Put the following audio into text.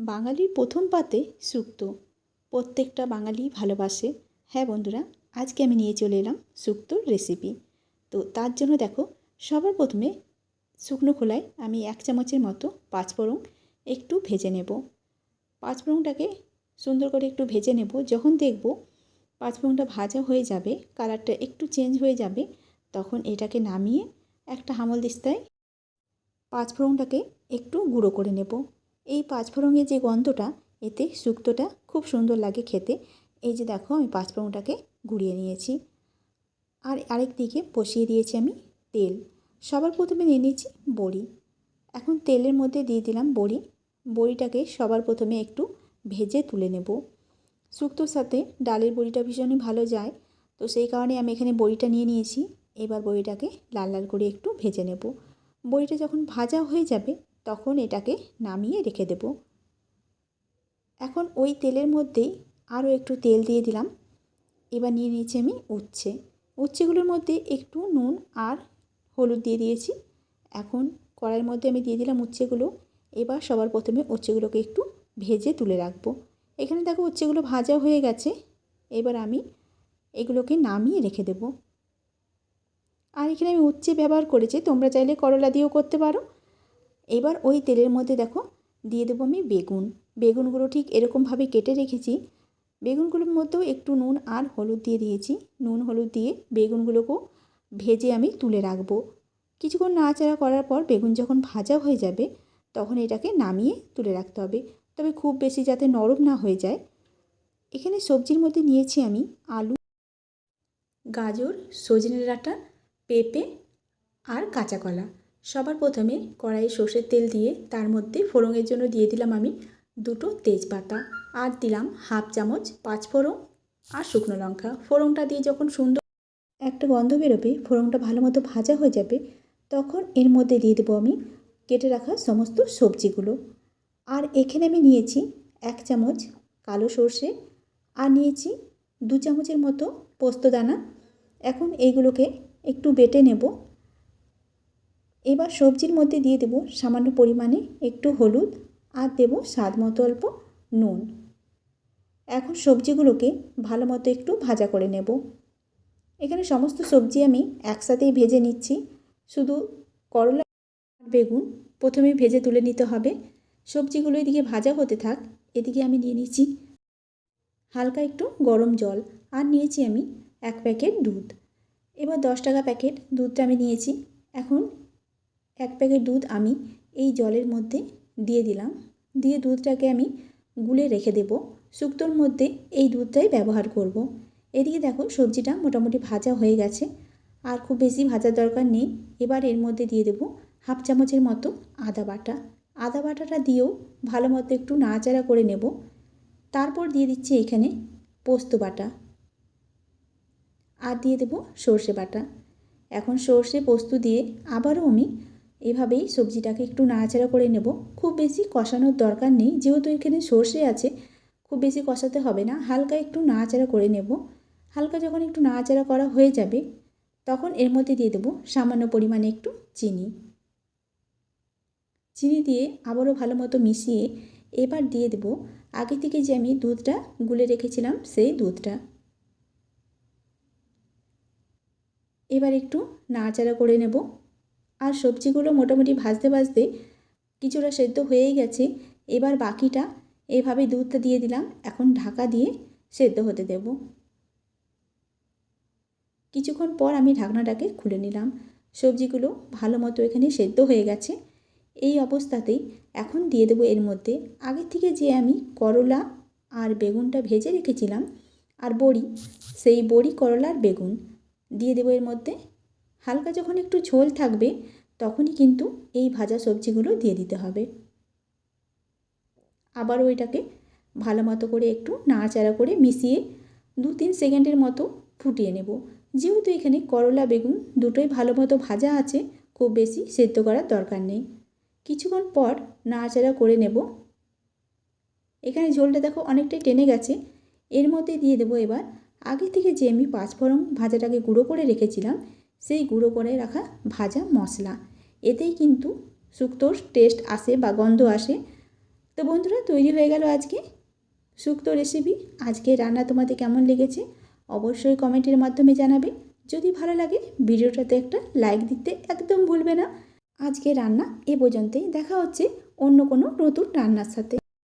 বাঙালির প্রথম পাতে শুক্তো প্রত্যেকটা বাঙালি ভালোবাসে। হ্যাঁ বন্ধুরা, আজকে আমি নিয়ে চলে এলাম শুক্তোর রেসিপি তো তার জন্য দেখো, সবার প্রথমে শুকনো খোলায় আমি এক চামচের মতো পাঁচফোড়ন একটু ভেজে নেব। পাঁচফোড়নটাকে সুন্দর করে একটু ভেজে নেব। যখন দেখব পাঁচফোড়নটা ভাজা হয়ে যাবে, কালারটা একটু চেঞ্জ হয়ে যাবে, তখন এটাকে নামিয়ে একটা হামল দিস্তায় পাঁচফোড়নটাকে একটু গুঁড়ো করে নেব। এই পাঁচফোড়নের যে গন্ধটা, এতে শুক্তোটা খুব সুন্দর লাগে খেতে। এই যে দেখো, আমি পাঁচফোড়নটাকে গুঁড়িয়ে নিয়েছি। আর আরেক দিকে বসিয়ে দিয়েছি আমি তেল। সবার প্রথমে নিয়ে নিয়েছি বড়ি। এখন তেলের মধ্যে দিয়ে দিলাম বড়ি। বড়িটাকে সবার প্রথমে একটু ভেজে তুলে নেব। শুক্তোর সাথে ডালের বড়িটা ভীষণই ভালো যায়। তো সেই কারণে আমি এখানে বড়িটা নিয়ে নিয়েছি। এবার বড়িটাকে লাল লাল করে একটু ভেজে নেব। বড়িটা যখন ভাজা হয়ে যাবে তখন এটাকে নামিয়ে রেখে দেব। এখন ওই তেলের মধ্যেই আরও একটু তেল দিয়ে দিলাম। এবার নিয়ে নিয়েছি আমি উচ্ছে। উচ্ছেগুলোর মধ্যে একটু নুন আর হলুদ দিয়ে দিয়েছি। এখন কড়াইয়ের মধ্যে আমি দিয়ে দিলাম উচ্ছেগুলো। এবার সবার প্রথমে উচ্ছেগুলোকে একটু ভেজে তুলে রাখব। এখানে দেখো উচ্ছেগুলো ভাজা হয়ে গেছে। এবার আমি এগুলোকে নামিয়ে রেখে দেব। আর এখানে আমি উচ্ছে ব্যবহার করেছি। তোমরা চাইলে করলা দিয়েও করতে পারো। এবার ওই তেলের মধ্যে দেখো দিয়ে দেবো আমি বেগুন। বেগুনগুলো ঠিক এরকমভাবে কেটে রেখেছি। বেগুনগুলোর মধ্যেও একটু নুন আর হলুদ দিয়ে দিয়েছি। নুন, হলুদ দিয়ে বেগুনগুলোকেও ভেজে আমি তুলে রাখব। কিছুক্ষণ নাড়াচাড়া করার পর বেগুন যখন ভাজা হয়ে যাবে, তখন এটাকে নামিয়ে তুলে রাখতে হবে। তবে খুব বেশি যাতে নরম না হয়ে যায়। এখানে সবজির মধ্যে নিয়েছি আমি আলু, গাজর, সজনে ডাঁটা, পেঁপে আর কাঁচা কলা সবার প্রথমে কড়াইয়ে সর্ষের তেল দিয়ে তার মধ্যে ফোড়নের জন্য দিয়ে দিলাম আমি দুটো তেজপাতা। আর দিলাম হাফ চামচ পাঁচফোড়ন আর শুকনো লঙ্কা। ফোড়নটা দিয়ে যখন সুন্দর একটা গন্ধ বেরোবে, ফোড়নটা ভালো মতো ভাজা হয়ে যাবে, তখন এর মধ্যে দিয়ে দেবো আমি কেটে রাখা সমস্ত সবজিগুলো। আর এখানে আমি নিয়েছি এক চামচ কালো সর্ষে আর নিয়েছি দু চামচের মতো পোস্তদানা। এখন এইগুলোকে একটু বেটে নেব। এবার সবজির মধ্যে দিয়ে দেব সামান্য পরিমাণে একটু হলুদ আর দেব স্বাদ মতো অল্প নুন। এখন সবজিগুলোকে ভালো মতো একটু ভাজা করে নেব। এখানে সমস্ত সবজি আমি একসাথেই ভেজে নিচ্ছি। শুধু করলা বেগুন প্রথমে ভেজে তুলে নিতে হবে। সবজিগুলো এদিকে ভাজা হতে থাক, এদিকে আমি নিয়ে নিচ্ছি হালকা একটু গরম জল আর নিয়েছি আমি এক প্যাকেট দুধ। এবার দশ টাকা প্যাকেট দুধটা আমি নিয়েছি। এখন এক প্যাকেট দুধ আমি এই জলের মধ্যে দিয়ে দিলাম। দিয়ে দুধটাকে আমি গুলে রেখে দেব। শুক্তোর মধ্যে এই দুধটাই ব্যবহার করব। এদিকে দেখো সবজিটা মোটামুটি ভাজা হয়ে গেছে। আর খুব বেশি ভাজার দরকার নেই। এবার এর মধ্যে দিয়ে দেব হাফ চামচের মতো আদা বাটা। আদা বাটাটা দিয়েও ভালো মতো একটু নাড়াচাড়া করে নেব। তারপর দিয়ে দিচ্ছি এখানে পোস্ত বাটা। আর দিয়ে দেব সর্ষে বাটা। এখন সর্ষে পোস্ত দিয়ে আবারও আমি এভাবেই সবজিটাকে একটু নাড়াচাড়া করে নেব। খুব বেশি কষানোর দরকার নেই, যেহেতু এখানে সর্ষে আছে, খুব বেশি কষাতে হবে না। হালকা একটু নাড়াচাড়া করে নেব। হালকা যখন একটু নাড়াচাড়া করা হয়ে যাবে, তখন এর মধ্যে দিয়ে দেবো সামান্য পরিমাণে একটু চিনি। চিনি দিয়ে আবারও ভালো মতো মিশিয়ে এবার দিয়ে দেব। আগে থেকে যে আমি দুধটা গুলে রেখেছিলাম, সেই দুধটা। এবার একটু নাড়াচাড়া করে নেব। আর সবজিগুলো মোটামুটি ভাজতে ভাজতে কিছুটা সেদ্ধ হয়েই গেছে। এবার বাকিটা এভাবে দুধটা দিয়ে দিলাম। এখন ঢাকা দিয়ে সেদ্ধ হতে দেব। কিছুক্ষণ পর আমি ঢাকনাটাকে খুলে নিলাম। সবজিগুলো ভালো মতো এখানে সেদ্ধ হয়ে গেছে। এই অবস্থাতেই এখন দিয়ে দেবো এর মধ্যে। আগে থেকে যে আমি করলা আর বেগুনটা ভেজে রেখেছিলাম আর বড়ি, সেই বড়ি, করলা আর বেগুন দিয়ে দেবো এর মধ্যে। হালকা যখন একটু ঝোল থাকবে তখনই কিন্তু এই ভাজা সবজিগুলো দিয়ে দিতে হবে। আবারও এটাকে ভালো মতো করে একটু নাড়াচাড়া করে মিশিয়ে দু তিন সেকেন্ডের মতো ফুটিয়ে নেব। যেহেতু এখানে করলা, বেগুন দুটোই ভালো মতো ভাজা আছে, খুব বেশি সেদ্ধ করার দরকার নেই। কিছুক্ষণ পর নাড়াচাড়া করে নেব। এখানে ঝোলটা দেখো অনেকটাই টেনে গেছে। এর মধ্যে দিয়ে দেবো এবার। আগে থেকে যে আমি পাঁচফোড়ন ভাজাটাকে গুঁড়ো করে রেখেছিলাম, সেই গুঁড়ো করে রাখা ভাজা মশলা। এতেই কিন্তু শুক্তোর টেস্ট আসে বা গন্ধ আসে। তো বন্ধুরা, তৈরি হয়ে গেল আজকে শুক্তো রেসিপি আজকে রান্না তোমাদের কেমন লেগেছে অবশ্যই কমেন্টের মাধ্যমে জানাবে। যদি ভালো লাগে, ভিডিওটাতে একটা লাইক দিতে একদম ভুলবে না। আজকে রান্না এ পর্যন্তই। দেখা হচ্ছে অন্য কোনো নতুন রান্নার সাথে।